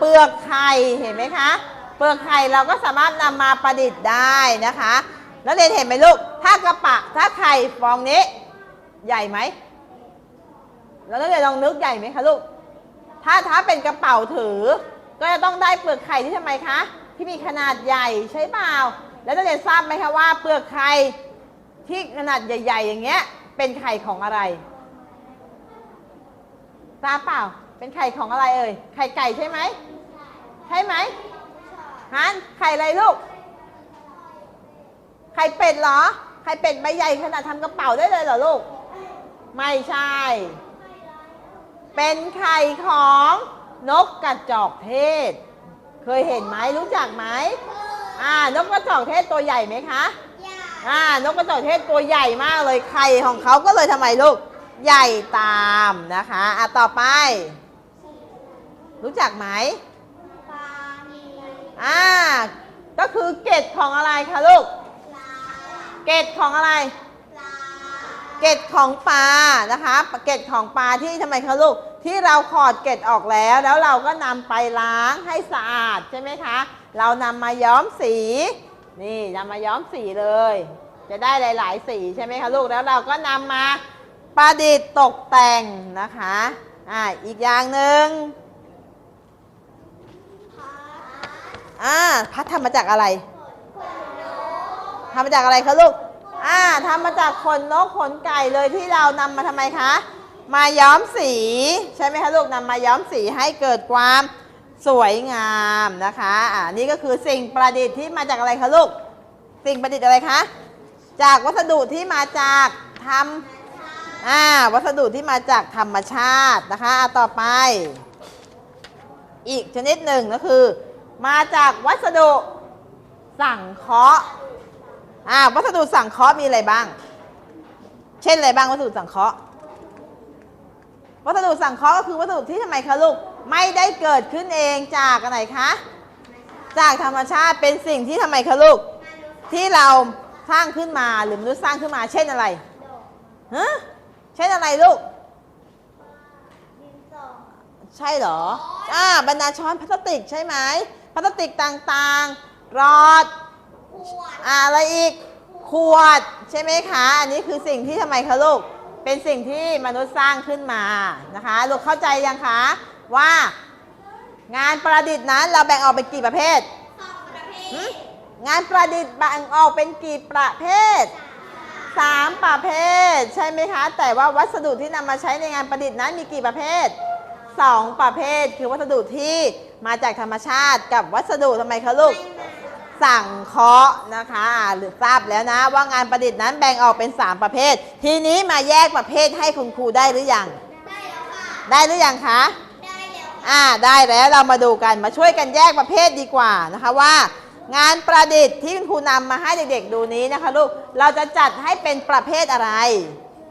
เปลือกไข่เห็นไหมคะ เปลือกไข่เราก็สามารถนำมาประดิษฐ์ได้นะคะแล้วเรียนเห็นไหมลูก ถ้ากระปะถ้าไข่ฟองนี้ ใหญ่ไหมแล้วนักเรียนลองนึกใหญ่ไหมคะลูก ถ้าถ้าเป็นกระเป๋าถือ ก็จะต้องได้เปลือกไข่ที่ทำไมคะที่มีขนาดใหญ่ใช่เปล่าแล้วนักเรียนทราบไหมคะว่า เปลือกไข่ที่ขนาดใหญ่ ๆ อย่างเงี้ย เป็นไข่ของอะไรทราบเปล่า เป็นไข่ของอะไรเอ่ย ไข่ไก่ใช่ไหม ใช่ไหมฮันไข่อะไรลูก ไข่เป็ดเหรอ ไข่เป็ดใบใหญ่ขนาดทำกระเป๋าได้เลยเหรอลูก ไม่ใช่ เป็นไข่ของนกกระจอกเทศ เคยเห็นไหมรู้จักไหมอ่านกกระจอกเทศตัวใหญ่ไหมคะอ่านกกระจอกเทศตัวใหญ่มากเลยไข่ของเขาก็เลยทำไมลูก ใหญ่ตามนะคะอะต่อไป รู้จักไหมอ่า ก็คือเกล็ดของอะไรคะลูก เกล็ดของอะไร เกล็ดของปลานะคะเกล็ดของปลาที่ทำไมคะลูก ที่เราขอดเกล็ดออกแล้ว แล้วเราก็นำไปล้างให้สะอาดใช่ไหมคะ เรานำมาย้อมสี นี่นำมาย้อมสีเลย จะได้หลาย ๆ สีใช่ไหมคะลูก แล้วเราก็นำมาประดิษฐ์ตกแต่งนะคะ อ่า อีกอย่างหนึ่ง อ่าพัดทำมาจากอะไรทำมาจากอะไรคะลูก อ่าทำมาจากขนนกขนไก่เลยที่เรานำมาทำไมคะ มาย้อมสี ใช่ไหมคะลูกนำมาย้อมสีให้เกิดความสวยงามนะคะอ่านี่ก็คือสิ่งประดิษฐ์ที่มาจากอะไรคะลูก สิ่งประดิษฐ์อะไรคะ จากวัสดุที่มาจากทำอ่าวัสดุที่มาจากธรรมชาตินะคะอะต่อไป อีกชนิดหนึ่งก็คือ มาจากวัสดุสังเคราะห์อ่าวัสดุสังเคราะห์มีอะไรบ้าง เช่นอะไรบ้างวัสดุสังเคราะห์ วัสดุสังเคราะห์ก็คือวัสดุที่ทำไมคะลูกไม่ได้เกิดขึ้นเองจากอะไรคะจากธรรมชาติเป็นสิ่งที่ทำไมคะลูกที่เราสร้างขึ้นมาหรือมนุษย์สร้างขึ้นมา เช่นอะไรฮะเช่นอะไรลูกใช่เหรออ่าบรรดาช้อนพลาสติกใช่ไหม พลาสติกต่างๆรอดอ่าอะไรอีก ขวดใช่ไหมคะ อันนี้คือสิ่งที่ทำไมคะลูก เป็นสิ่งที่มนุษย์สร้างขึ้นมานะคะ ลูกเข้าใจยังคะว่างานประดิษฐ์นั้นเราแบ่งออกเป็นกี่ประเภทหึงานประดิษฐ์แบ่งออกเป็นกี่ประเภทสามประเภท ใช่ไหมคะ แต่ว่าวัสดุที่นำมาใช้ในงานประดิษฐ์นั้นมีกี่ประเภท สองประเภทคือวัสดุที่มาจากธรรมชาติกับวัสดุทำไมคะลูก สั่งเคราะห์นะคะอ่าหรือทราบแล้วนะ ว่างานประดิษฐ์นั้นแบ่งออกเป็น 3 ประเภท ทีนี้มาแยกประเภทให้คุณครูได้หรือยัง ได้หรือยังคะอ่าได้แล้วเรามาดูกันมาช่วยกันแยกประเภทดีกว่านะคะว่า งานประดิษฐ์ที่คุณครูนำมาให้เด็กๆดูนี้นะคะลูกเราจะจัดให้เป็นประเภทอะไร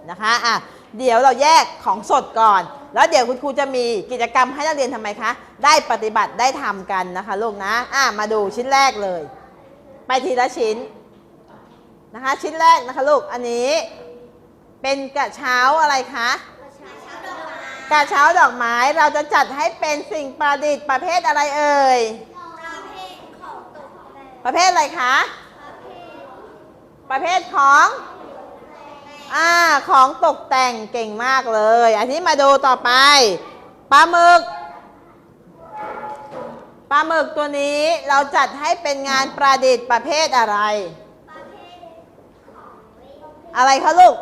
นะคะอะเดี๋ยวเราแยกของสดก่อน แล้วเดี๋ยวคุณครูจะมีกิจกรรมให้นักเรียนทำไมคะ ได้ปฏิบัติได้ทำกันนะคะลูกนะอะมาดูชิ้นแรกเลย ไปทีละชิ้นนะคะ ชิ้นแรกนะคะลูกอันนี้ เป็นกระเช้าอะไรคะกระเช้าดอกไม้เราจะจัดให้เป็นสิ่งประดิษฐ์ประเภทอะไรเอ่ยประเภทอะไรคะ ประเภทของ อ่าของตกแต่งเก่งมากเลย อันนี้มาดูต่อไปปลาหมึกปลาหมึกตัวนี้เราจัดให้เป็นงานประดิษฐ์ประเภทอะไร อะไรคะลูก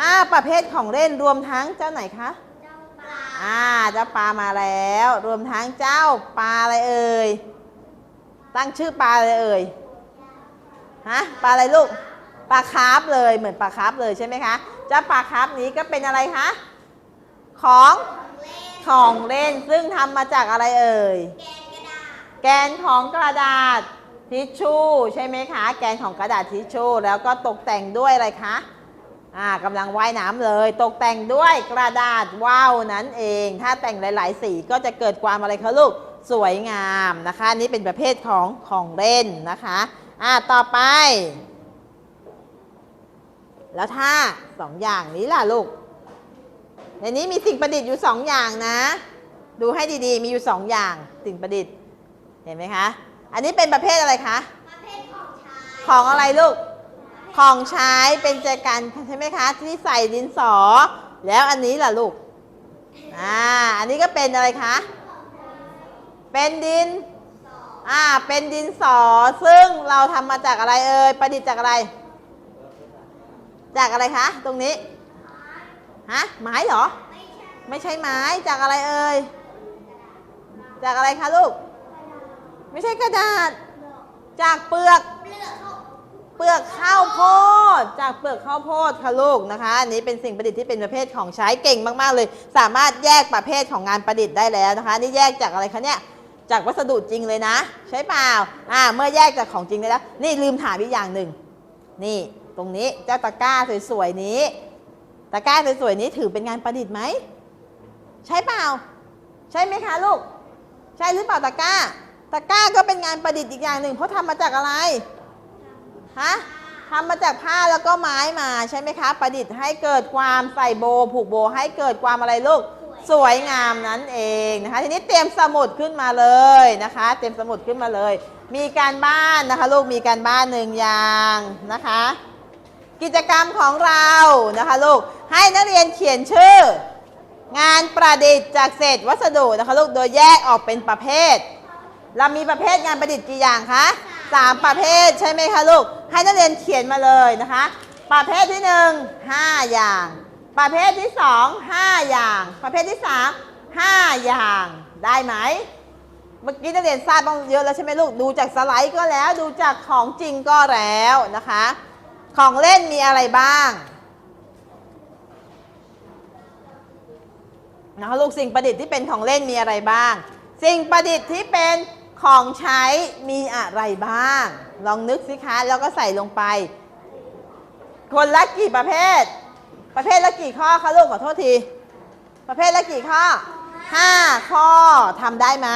อ่าประเภทของเล่นรวมทั้งเจ้าไหนคะอ่าเจ้าปลามาแล้ว รวมทั้งเจ้าปลาอะไรเอ่ยตั้งชื่อปลาอะไรเอ่ยฮะปลาอะไรลูก ปลาคาร์ฟเลยเหมือนปลาคาร์ฟเลยใช่ไหมคะเจ้าปลาคาร์ฟนี้ก็เป็นอะไรคะของของเล่นซึ่งทำมาจากอะไรเอ่ยแกนของกระดาษทิชชู่ใช่ไหมคะ แกนของกระดาษทิชชู่แล้วก็ตกแต่งด้วยอะไรคะอ่ากำลังว่ายน้ำเลย ตกแต่งด้วยกระดาษว่าวนั่นเอง ถ้าแต่งหลาย ๆ สีก็จะเกิดความอะไรคะลูกสวยงามนะคะนนี่เป็นประเภทของของเล่นนะคะอ่าต่อไป แล้วถ้าสองอย่างนี้ล่ะลูก ในนี้มีสิ่งประดิษฐ์อยู่สองอย่างนะ ดูให้ดีๆ มีอยู่สองอย่างสิ่งประดิษฐ์ เห็นไหมคะ อันนี้เป็นประเภทอะไรคะ ประเภทของใช้ ของอะไรลูก ของใช้เป็นแจกันใช่ไหมคะ ที่ใส่ดินสอ แล้วอันนี้ล่ะลูก อ่า อันนี้ก็เป็นอะไรคะ เป็นดิน อ่า เป็นดินสอ ซึ่งเราทำมาจากอะไรเอ่ย ประดิษฐ์จากอะไร จากอะไรคะ ตรงนี้ฮะไม้เหรอ ไม่ใช่ไม้จากอะไรเอ่ยจากอะไรคะลูก ไม่ใช่กระดาษ จากเปลือกเปลือกเขาเปลือกข้าวโพด จากเปลือกข้าวโพดค่ะลูกนะคะ อันนี้เป็นสิ่งประดิษฐ์ที่เป็นประเภทของใช้เก่งมากๆเลย สามารถแยกประเภทของงานประดิษฐ์ได้แล้วนะคะ นี่แยกจากอะไรคะเนี่ยจากวัสดุจริงเลยนะ ใช่เปล่าอ่าเมื่อแยกจากของจริงได้แล้ว นี่ลืมถามอีกอย่างหนึ่งนี่ ตรงนี้เจ้าตะกร้าสวยๆนี้ ตะกร้าสวยๆนี้ถือเป็นงานประดิษฐ์ไหม ใช่เปล่า ใช่ไหมคะลูก ใช่หรือเปล่าตะกร้า ตะกร้าก็เป็นงานประดิษฐ์อีกอย่างหนึ่งเพราะทำมาจากอะไรฮะทำมาจากผ้าแล้วก็ไม้มาใช่ไหมคะ ประดิษฐ์ให้เกิดความใส่โบว์ผูกโบว์ให้เกิดความอะไรลูก สวยงามนั่นเองนะคะ ทีนี้เตรียมสมุดขึ้นมาเลยนะคะ เตรียมสมุดขึ้นมาเลย มีการบ้านนะคะ ลูกมีการบ้านหนึ่งอย่างนะคะ กิจกรรมของเรานะคะลูกให้นักเรียนเขียนชื่อ งานประดิษฐ์จากเศษวัสดุนะคะลูกโดยแยกออกเป็นประเภท เรามีประเภทงานประดิษฐ์กี่อย่างคะสามประเภทใช่ไหมคะลูกให้นักเรียนเขียนมาเลยนะคะ ประเภทที่หนึ่งห้าอย่าง ประเภทที่สองห้าอย่าง ประเภทที่สามห้าอย่างได้ไหมเมื่อกี้นักเรียนทราบบ้างเยอะแล้วใช่ไหมลูก ดูจากสไลด์ก็แล้ว ดูจากของจริงก็แล้วนะคะ ของเล่นมีอะไรบ้างนะคะลูกสิ่งประดิษฐ์ที่เป็นของเล่นมีอะไรบ้าง สิ่งประดิษฐ์ที่เป็นของใช้มีอะไรบ้าง ลองนึกสิคะแล้วก็ใส่ลงไป คนละกี่ประเภท ประเภทละกี่ข้อคะลูกขอโทษที ประเภทละกี่ข้อห้าข้อทำได้ไหม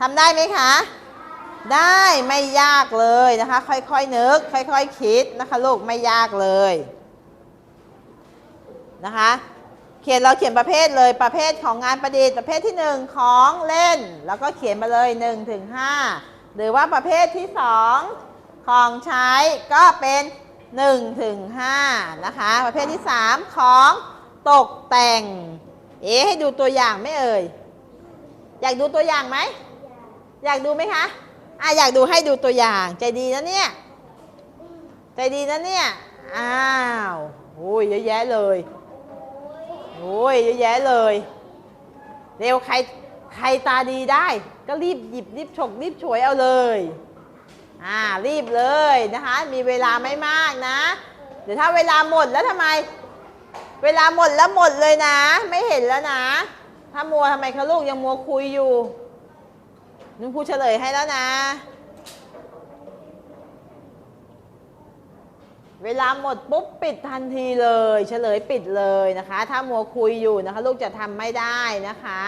ทำได้ไหมคะ ได้ไม่ยากเลยนะคะ ค่อยๆนึก ค่อยๆคิดนะคะลูกไม่ยากเลยนะคะ เขียนเราเขียนประเภทเลยประเภทของงานประดิษฐ์ประเภทที่ 1 ของเล่น แล้วก็เขียนมาเลย1ถึง5หรือว่าประเภทที่ 2 ของใช้ก็เป็น1ถึง5นะคะ ประเภทที่ 3 ของตกแต่ง เอ๊ให้ดูตัวอย่างไม่เอ่ย อยากดูตัวอย่างไหม อยากดูไหมคะ อะอยากดูให้ดูตัวอย่าง ใจดีนะเนี่ย ใจดีนะเนี่ย อ้าวโอ้ยเยอะแยะเลยโอ้ยเยอะแยะเลย เร็วใครใครตาดีได้ ก็รีบหยิบรีบฉกรีบฉวยเอาเลย อ่ารีบเลยนะคะ มีเวลาไม่มากนะ เดี๋ยวถ้าเวลาหมดแล้วทำไม เวลาหมดแล้วหมดเลยนะ ไม่เห็นแล้วนะ ถ้ามัวทำไมคะลูกยังมัวคุยอยู่ นุ่นพูดเฉลยให้แล้วนะ เวลาหมดปุ๊บปิดทันทีเลย เฉลยปิดเลยนะคะ ถ้ามัวคุยอยู่นะคะ ลูกจะทำไม่ได้นะคะ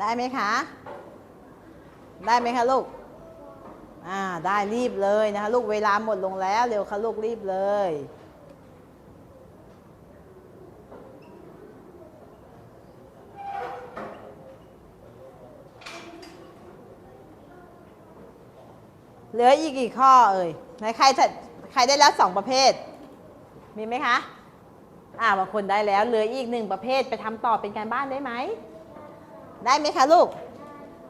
ได้ไหมคะ ได้ไหมคะลูก อ่า ได้รีบเลยนะคะ ลูกเวลาหมดลงแล้ว เร็วค่ะลูกรีบเลย เหลืออีกกี่ข้อเอ่ยไหนใครจะใครได้แล้วสองประเภท มีไหมคะ อ่าบางคนได้แล้ว เหลืออีกหนึ่งประเภทไปทำต่อเป็นการบ้านได้ไหม ได้ไหมคะลูก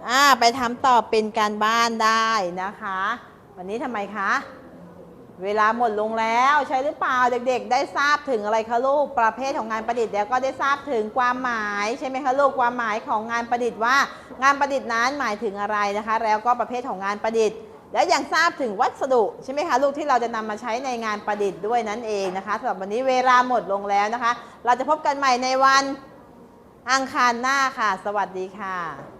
อ่าไปทำต่อเป็นการบ้านได้นะคะ วันนี้ทำไมคะ เวลาหมดลงแล้วใช่หรือเปล่าเด็ก ๆ ได้ทราบถึงอะไรคะลูกประเภทของงานประดิษฐ์แล้วก็ได้ทราบถึงความหมายใช่ไหมคะลูกความหมายของงานประดิษฐ์ว่า งานประดิษฐ์นั้นหมายถึงอะไรนะคะ แล้วก็ประเภทของงานประดิษฐ์และยังทราบถึงวัสดุใช่ไหมคะลูกที่เราจะนำมาใช้ในงานประดิษฐ์ด้วยนั่นเองนะคะสำหรับวันนี้เวลาหมดลงแล้วนะคะ เราจะพบกันใหม่ในวัน อังคารหน้าค่ะ สวัสดีค่ะ